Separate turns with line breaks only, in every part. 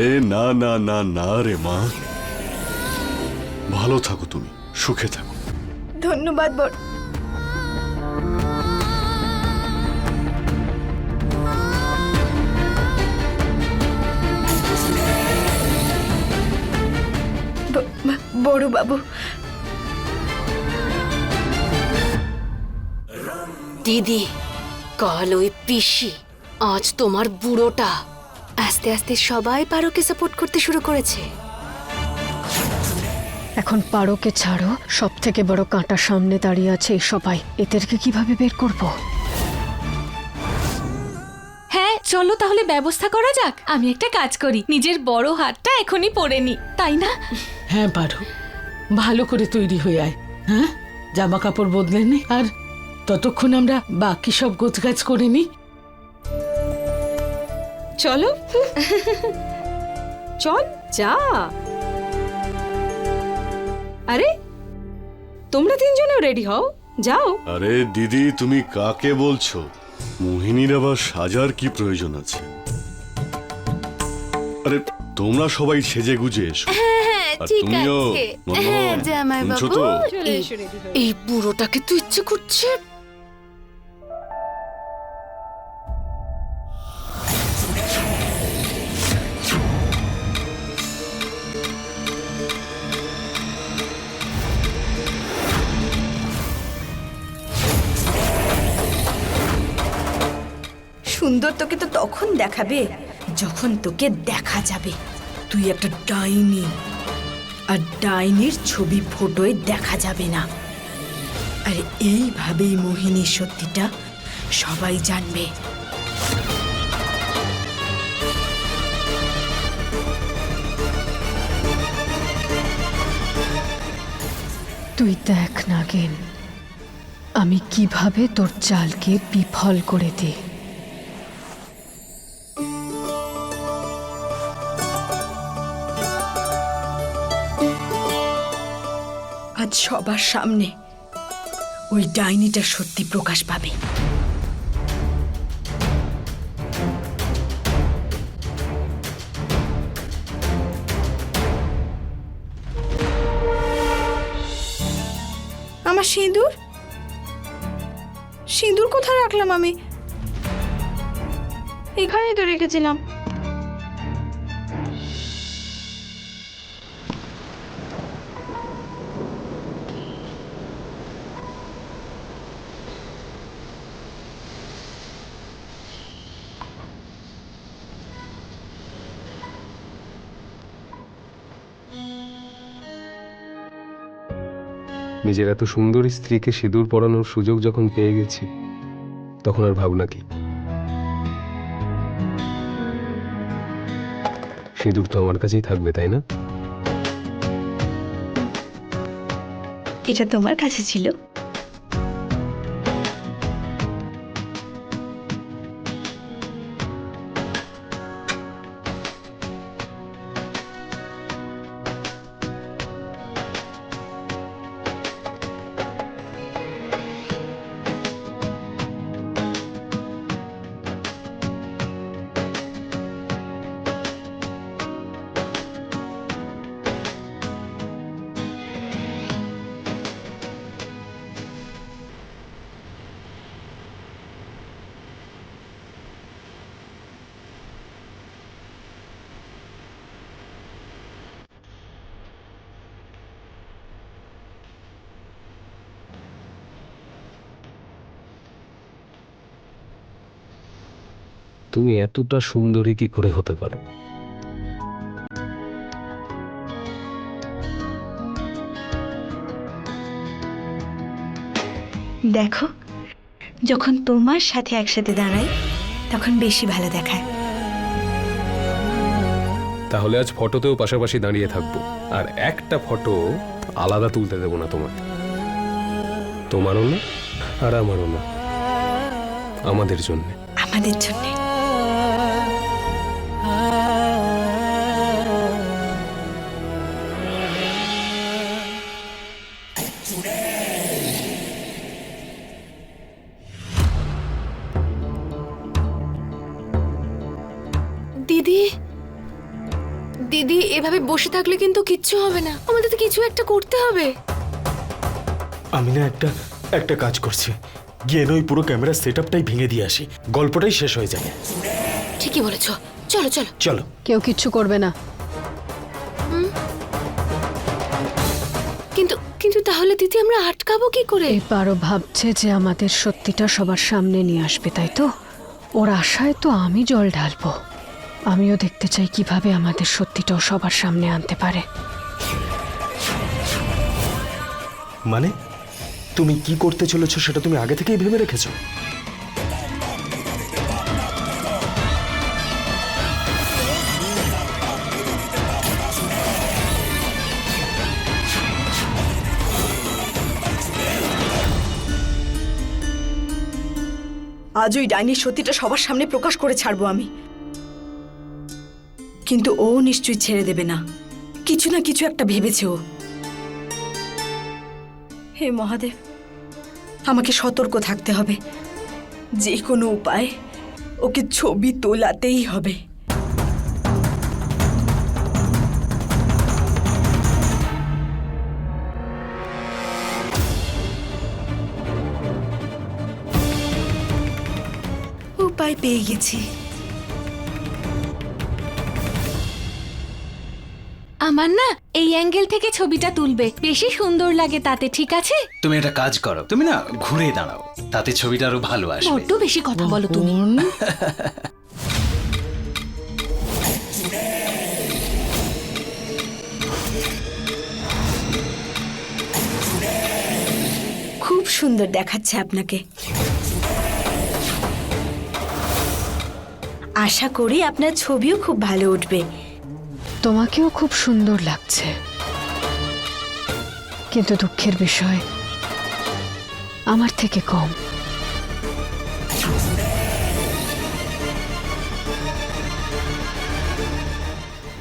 আরে না না না না রে মা। ভালো থাকো তুমি সুখে থাকো।
ধন্যবাদ বড়। বড় বাবু।
দিদি কাল ওই পিসি আজ তোমার বুড়োটা। আস্তে আস্তে সবাই পারোকে সাপোর্ট করতে শুরু করেছে।
এখন পারোকে ছাড়ো সব থেকে বড় কাঁটা সামনে দাঁড়িয়ে আছে এই সবাই। এদেরকে কীভাবে বের করব?
হ্যাঁ চলো তাহলে ব্যবস্থা করা যাক। আমি একটা কাজ করি নিজের বড় হাতটা এখনই পরে নি তাই না?
হ্যাঁ পারো। ভালো করে তৈরি হয়ে আয় হ্যাঁ? জামা কাপড় বদলে নে আর ততক্ষণ আমরা বাকি সব গোছগাছ করে নি।
চলো। চল যা। আরে তোমরা তিনজনেও রেডি হও। যাও।
আরে দিদি তুমি কাকে বলছো? মোহিনীর আবার সাজার কি প্রয়োজন আছে? আরে তোমরা সবাই সেজে গুজে এসো। আর
ঠিক
তুমিও
আছে।
মনমোহন,
হ্যাঁ, জামাই বাবু। এই- এই বুড়োটাকে তো ইচ্ছে করছে
সুন্দর তোকে তো তখন দেখাবে, যখন তোকে দেখা যাবে। তুই একটা ডাইনি, আর ডাইনির ছবি ফটোয় দেখা যাবে না। আর এইভাবেই মোহিনীর সত্যিটা সবাই জানবে।
তুই দেখ নাগেন, আমি কীভাবে তোর চালকে বিফল করে দিই।
আজ সবার সামনে। ওই ডাইনিটা সত্যি প্রকাশ পাবে। আমার সিঁদুর? সিঁদুর কোথায় রাখলাম আমি? এখানেই তো রেখেছিলাম।
নিজের এত সুন্দর স্ত্রীকে সিঁদুর পরানোর সুযোগ যখন পেয়ে গেছি, তখন আর ভাবনা কি? সিঁদুর তো আমার কাছেই থাকবে, তাই না?
এটা তোমার কাছে ছিল?
তুমি এতটা সুন্দরী কি করে হতে পারো?
দেখো যখন তোমার সাথে একসাথে দাঁড়াই তখন বেশি ভালো দেখায়।
তাহলে আজ ফটোতেও পাশাপাশি দাঁড়িয়ে থাকব। আর একটা ফটো আলাদা তুলতে দেবো না তোমাকে। তোমারও না আর আমারও না। আমাদের জন্য।
আমাদের জন্য।
থাকলে কিন্তু কিচ্ছু হবে না। আমাদের তো কিছু একটা করতে হবে।
আমি না একটা একটা কাজ করছি। গিয়ে না ওই পুরো ক্যামেরা সেট আপটাই ভেঙে দিয়ে আসি। গল্পটাই শেষ হয়ে যাবে
ঠিকই বলেছ। চলো চলো।
চলো।
কেউ কিচ্ছু করবে না।
কিন্তু কিন্তু তাহলে দিদি আমরা আটকাবো কি করে?
এবারও ভাবছে যে আমাদের সত্যিটা সবার সামনে নিয়ে আসবে তাই তো? ওর আশায় তো আমি জল ঢালবো। আমিও দেখতে চাই কীভাবে আমাদের সত্যিটাও সবার সামনে আনতে পারে।
মানে? তুমি কি করতে চলেছো সেটা তুমি আগে থেকেই ভেবে রেখেছো?
আজ ওই ডাইনির সত্যিটা সবার সামনে প্রকাশ করে ছাড়বো আমি। কিন্তু ও নিশ্চয়ই ছেড়ে দেবে না। কিছু না কিছু একটা ভেবেছে ও। হে মহাদেব, আমাকে সতর্ক থাকতে হবে। যে কোনো উপায় ওকে ছবি তোলাতেই হবে। উপায় পেয়ে গেছি।
আমার না এই অ্যাঙ্গেল থেকে ছবিটা তুলবে। বেশি সুন্দর লাগে তাতে ঠিক আছে?
তুমি একটা কাজ করো। তুমি না ঘুরে দাঁড়াও। তাতে ছবিটা আরও ভালো আসবে।
বড্ড বেশি কথা বলো তুমি।
খুব সুন্দর দেখাচ্ছে আপনাকে। আশা করি আপনার ছবিও খুব ভালো উঠবে।
তোমাকেও খুব সুন্দর লাগছে। কিন্তু দুঃখের বিষয়, আমার থেকে কম।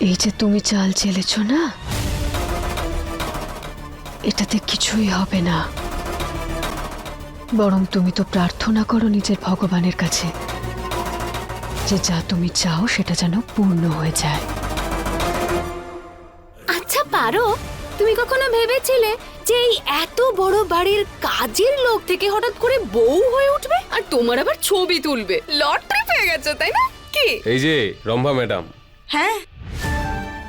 এই যে তুমি চাল চেলেছ না? এটাতে কিছুই হবে না। বরং তুমি তো প্রার্থনা করো নিজের ভগবানের কাছে। যে যা তুমি চাও সেটা যেন পূর্ণ হয়ে যায়।
আচ্ছা পারো। তুমি কখনো ভেবেছিলে যে এই এত বড় বাড়ির কাজের লোক থেকে হঠাৎ করে বউ হয়ে উঠবে? আর তোমার আবার ছবি তুলবে। লটারি পেয়ে গেছো তাই না? কি?
এই যে রম্ভা ম্যাডাম।
হ্যাঁ।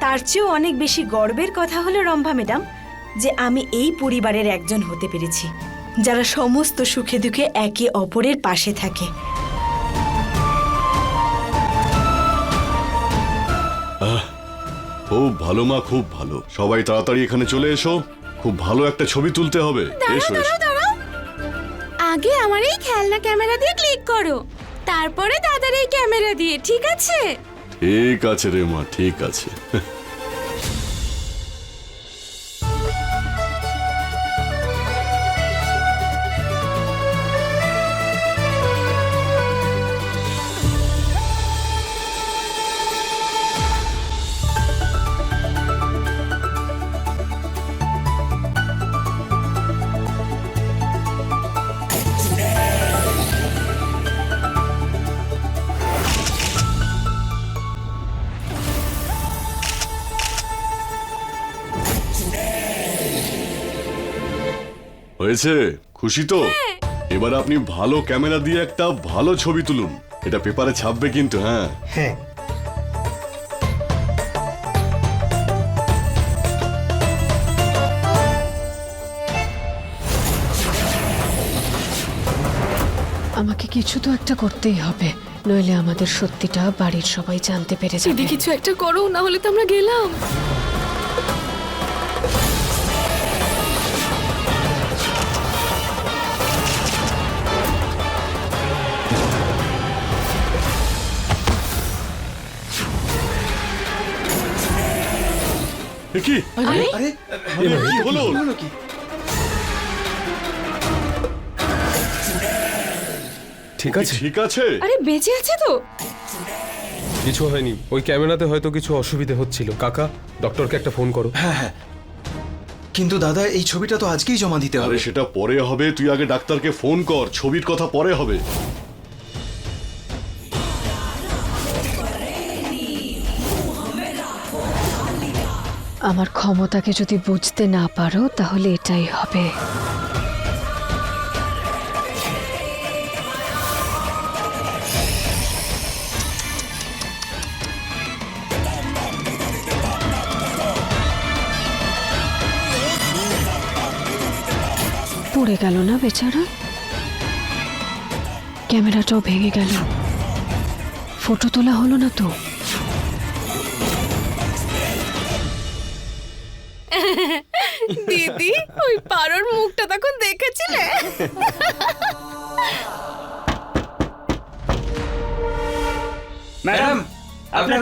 তার চেয়েও অনেক বেশি গর্বের কথা হলো রম্ভা ম্যাডাম যে আমি এই পরিবারের একজন হতে পেরেছি যারা সমস্ত সুখে দুঃখে একে অপরের পাশে থাকে।
খুব ভালো মা খুব ভালো। সবাই তাড়াতাড়ি এখানে চলে এসো। খুব ভালো একটা ছবি তুলতে হবে। এসো এসো।
আগে আমার এই খেলনা ক্যামেরা দিয়ে ক্লিক করো। তারপরে দাদার এই ক্যামেরা দিয়ে ঠিক আছে?
ঠিক আছে রে মা ঠিক আছে। হয়েছে? খুশি তো? এবার আপনি ভালো ক্যামেরা দিয়ে একটা ভালো ছবি তুলুন। এটা পেপারে ছাপবে কিন্তু হ্যাঁ।
হ্যাঁ।
আমাকে কিছু তো একটা করতেই হবে। নইলে আমাদের সত্যিটা বাড়ির সবাই জানতে পেরে যাবে।
কিছু একটা করো না হলে তো আমরা গেলাম।
কি?
আরে
আরে, কি হলো?
হলো কি?
ঠিক আছে।
ঠিক আছে।
আরে বেঁচে আছে তো?
কিছু হয়নি। ওই ক্যামেরাতে হয়তো কিছু অসুবিধে হচ্ছিল। কাকা ডক্টরকে একটা ফোন করো।
হ্যাঁ হ্যাঁ। কিন্তু দাদা এই ছবিটা তো আজকেই জমা দিতে হবে।
সেটা পরে হবে। তুই আগে ডাক্তারকে ফোন কর। ছবির কথা পরে হবে।
আমার ক্ষমতাকে যদি বুঝতে না পারো, তাহলে এটাই হবে। পড়ে গেল না বেচারা? ক্যামেরাটাও ভেঙে গেল। ফটো তোলা হলো না তো?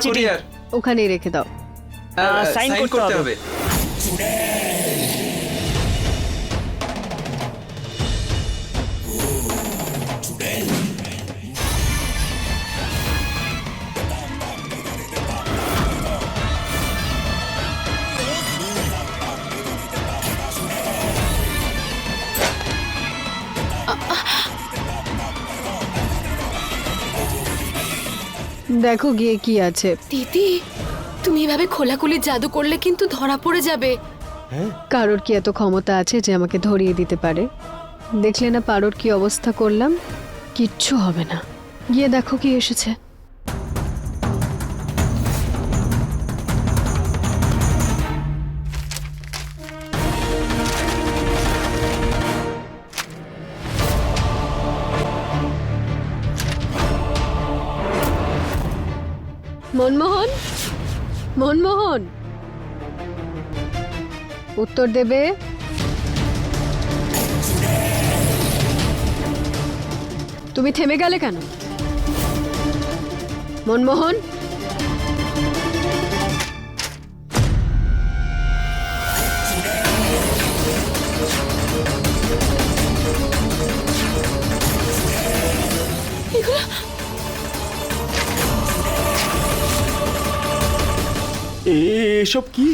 কুরিয়ার
ওখানেই রেখে দাও।
সাইন করতে হবে।
দেখো গিয়ে কি আছে।
দিদি তুমি এভাবে খোলাখুলি জাদু করলে কিন্তু ধরা পড়ে যাবে।
কারোর কি এত ক্ষমতা আছে যে আমাকে ধরিয়ে দিতে পারে? দেখলে না পারোর কি অবস্থা করলাম? কিচ্ছু হবে না। গিয়ে দেখো কি এসেছে। মনমোহন। উত্তর দেবে? তুমি থেমে গেলে কেন? মনমোহন?
এসব কি?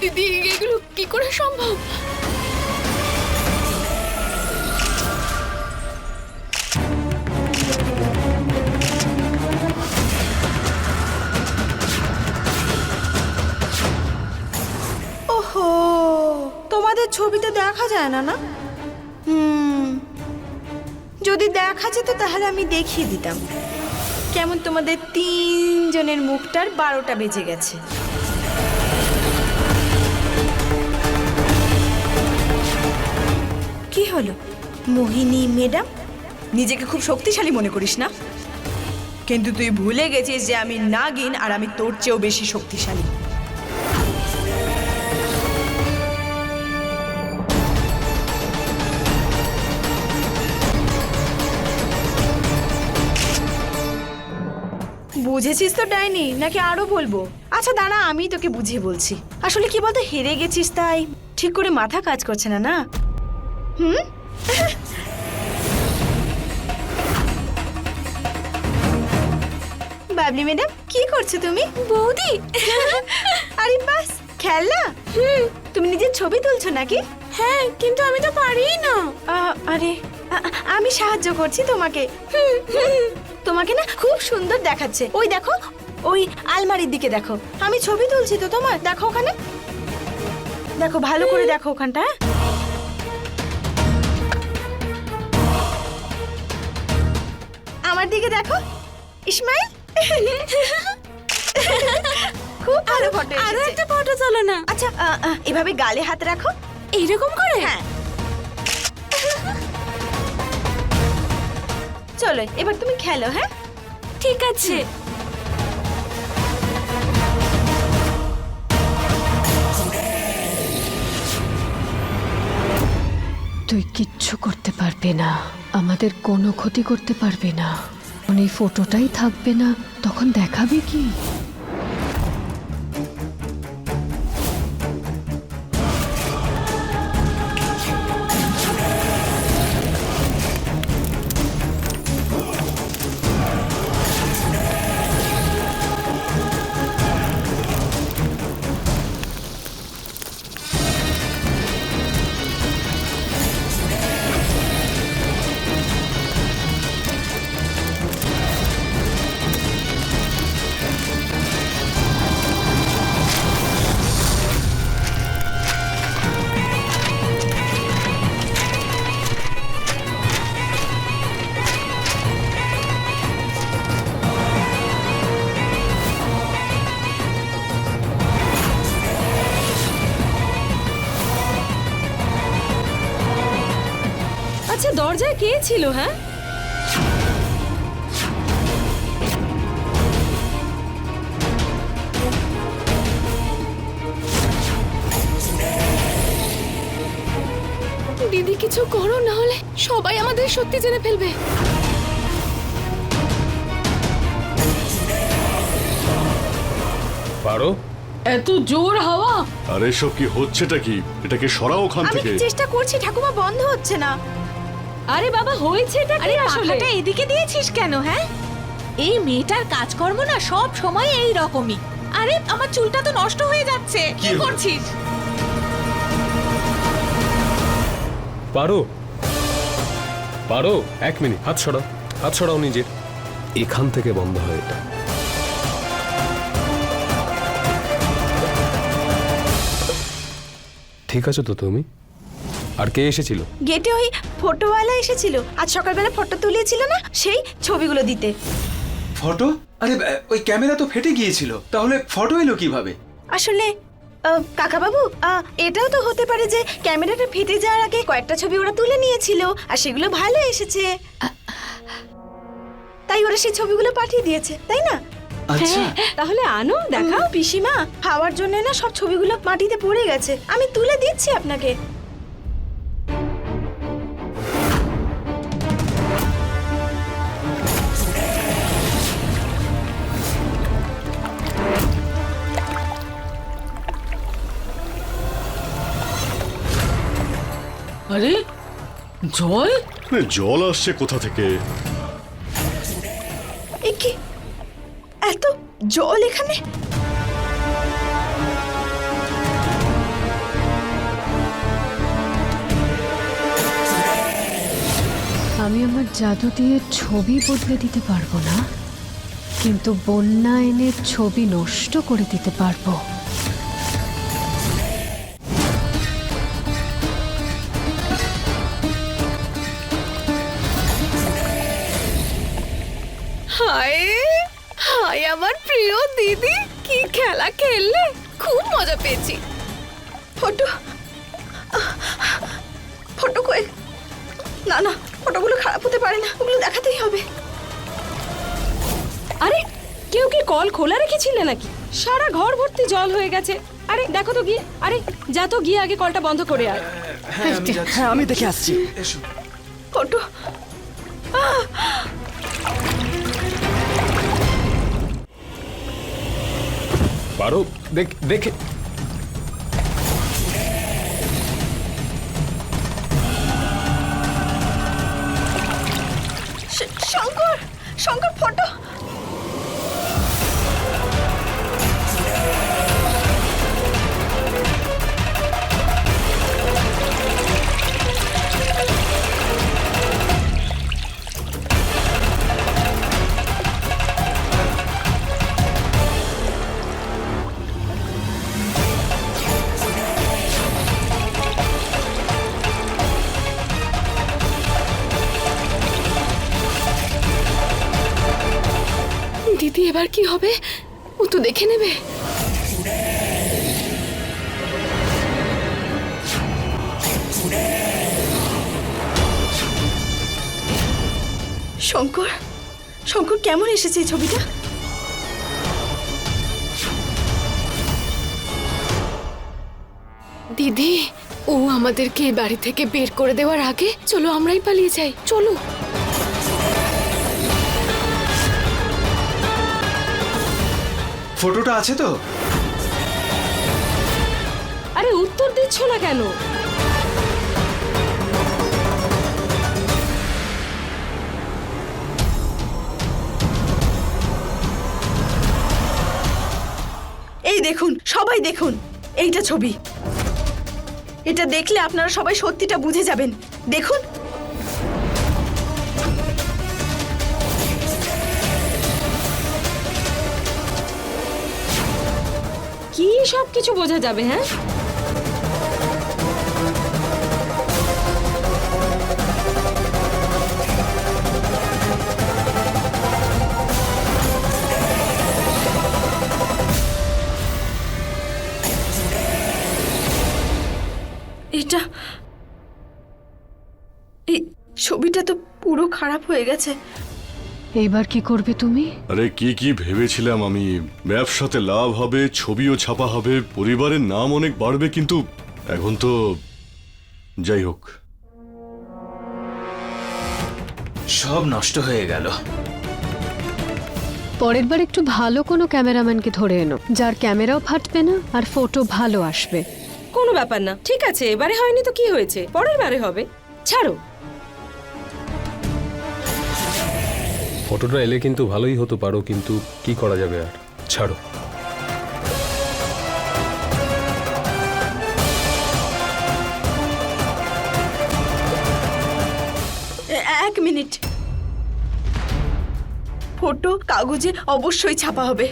দিদি এগুলো কি করে সম্ভব?
ওহো তোমাদের ছবিতে দেখা যায় না না? হুম যদি দেখা যেত তাহলে আমি দেখিয়ে দিতাম। কেমন তোমাদের তিনজনের মুখটার বারোটা বেজে গেছে। কি হলো? মোহিনী ম্যাডাম? নিজেকে খুব শক্তিশালী মনে করিস না। কিন্তু তুই ভুলে গেছিস যে আমি নাগিন আর আমি তোর চেয়েও বেশি শক্তিশালী। বুঝেছিস তো ডাইনি? নাকি আরও বলব? আচ্ছা দাঁড়া আমি তোকে বুঝিয়ে বলছি। আসলে কি বলতো হেরে গেছিস তাই। ঠিক করে মাথা কাজ করছে না না? হুম? বাবলি ম্যাডাম কি করছ তুমি? বৌদি। আরে বাস খেলনা? হুম। তুমি নিজের ছবি তুলছো নাকি? হ্যাঁ কিন্তু আমি তো পারি না। আরে আমি সাহায্য করছি তোমাকে। তোমাকে না খুব সুন্দর দেখাচ্ছে। ওই দেখো ওই আলমারির দিকে দেখো। আমি ছবি তুলছি তো তোমার দেখো ওখানে। দেখো ভালো করে দেখো ওখানটা হ্যাঁ? আমার দিকে দেখো। ইসমাইল? খুব ভালো ফটো আরও একটা ফটো চলো না। আচ্ছা এভাবে গালে হাত রাখো। এইরকম করে? হ্যাঁ। চলো এবার তুমি খেলো হ্যাঁ? ঠিক আছে।
তুই কিচ্ছু করতে পারবে না। আমাদের কোনো ক্ষতি করতে পারবে না। উনি ফটোটাই থাকবে না তখন দেখাবে কি?
ছিল হ্যাঁ? দিদি কিছু করো না হলে সবাই আমাদের সত্যি জেনে ফেলবে।
পারো?
এত জোর হাওয়া?
আর এসব কি হচ্ছেটা কি? এটাকে সরাও ওখান
আমি
থেকে।
চেষ্টা করছি? ঠাকুমা বন্ধ হচ্ছে না।
আরে বাবা হয়েছে এটা
আরে
আসলে?
পাখাটা এদিকে দিয়েছিস কেন হ্যাঁ? এই মেয়েটার কাজকর্ম না সব সময় এই রকমই আরে আমার চুলটা তো নষ্ট হয়ে যাচ্ছে। কি
হলো?
করছিস?
পারো। পারো? এক মিনিট হাত সরাও। হাত সরাও নিজের। এখান থেকে বন্ধ হয় এটা। ঠিক আছে তো তুমি? আর কে এসেছিল?
গেটে ওই ফটোওয়ালা এসেছিল। আজ সকালবেলা ফটো তুলিয়েছিল না? সেই ছবিগুলো দিতে।
ফটো? আরে ওই ক্যামেরা তো ফেটে গিয়েছিল। তাহলে ফটো এলো কীভাবে?
আসলে কাকাবাবু আহ, এটাও তো হতে পারে যে ক্যামেরাটা ফেটে যাওয়ার আগে কয়েকটা ছবি ওরা তুলে নিয়েছিল আর সেগুলো ভালো এসেছে। তাই ওরা সেই ছবিগুলো পাঠিয়ে দিয়েছে তাই না?
আচ্ছা।
তাহলে আনো দেখাও পিসিমা। হাওয়ার জন্য না সব ছবিগুলো মাটিতে পড়ে গেছে। আমি তুলে দিচ্ছি আপনাকে।
আরে জল?
জল আসছে কোথা থেকে?
এ কি? এত জল এখানে?
আমি আমার জাদু দিয়ে ছবি বদলে দিতে পারব না কিন্তু বন্যা এনে ছবি নষ্ট করে দিতে পারব।
দিদি কি খেলা খেললে? খুব মজা পেয়েছি।
ফটো। ফটো কই? না না ফটোগুলো খারাপ হতে পারে না ওগুলো দেখাতেই হবে।
আরে কেউ কি কল খোলা রেখেছিলে নাকি? সারা ঘর ভর্তি জল হয়ে গেছে। আরে দেখো তো গিয়ে। আরে যা তো গিয়ে আগে কলটা বন্ধ করে আয়।
হ্যাঁ আমি
হ্যাঁ আমি দেখে আসছি।
এসো।
ফটো।
পারো দেখ দেখে
শ- শঙ্কর শঙ্কর ফটো শঙ্কর শঙ্কর কেমন এসেছে এই ছবিটা?
দিদি ও আমাদেরকে এই বাড়ি থেকে বের করে দেওয়ার আগে চলো আমরাই পালিয়ে যাই চলো।
ফটোটা আছে তো?
আরে উত্তর দিচ্ছ না কেন?
দেখুন, সবাই দেখুন। এইটা ছবি। এটা দেখলে আপনারা সবাই সত্যিটা বুঝে যাবেন। দেখুন।
কি সব কিছু বোঝা যাবে হ্যাঁ?
হয়ে গেছে।
এইবার কি করবে তুমি?
আরে কি কি ভেবেছিলাম আমি? ব্যবসাতে লাভ হবে ছবিও ছাপা হবে পরিবারের নাম অনেক বাড়বে কিন্তু এখন তো যাই হোক।
সব নষ্ট হয়ে গেল।
পরের বার একটু ভালো কোনো ক্যামেরাম্যানকে ধরে এনো যার ক্যামেরাও ফাটবে না আর ফটো ভালো আসবে।
কোনো ব্যাপার না ঠিক আছে এবারে হয়নি তো কি হয়েছে? পরের বারে হবে। ছাড়ো।
ফটোটা এলে কিন্তু ভালোই হতো পারো কিন্তু কি করা যাবে আর? ছাড়ো।
এক মিনিট। ফটো কাগজে অবশ্যই ছাপা হবে।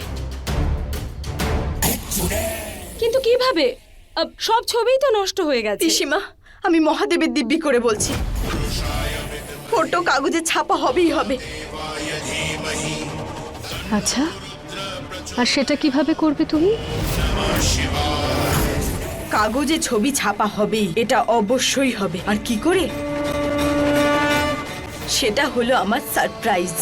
কিন্তু কীভাবে? আব, সব ছবিই তো নষ্ট হয়ে গেছে।
পিসিমা আমি মহাদেবের দিব্যি করে বলছি। ফটো কাগজে ছাপা হবেই হবে।
আচ্ছা আর সেটা কীভাবে করবে তুমি?
কাগজে ছবি ছাপা হবে, এটা অবশ্যই হবে। আর কি করে? সেটা হলো আমার সারপ্রাইজ।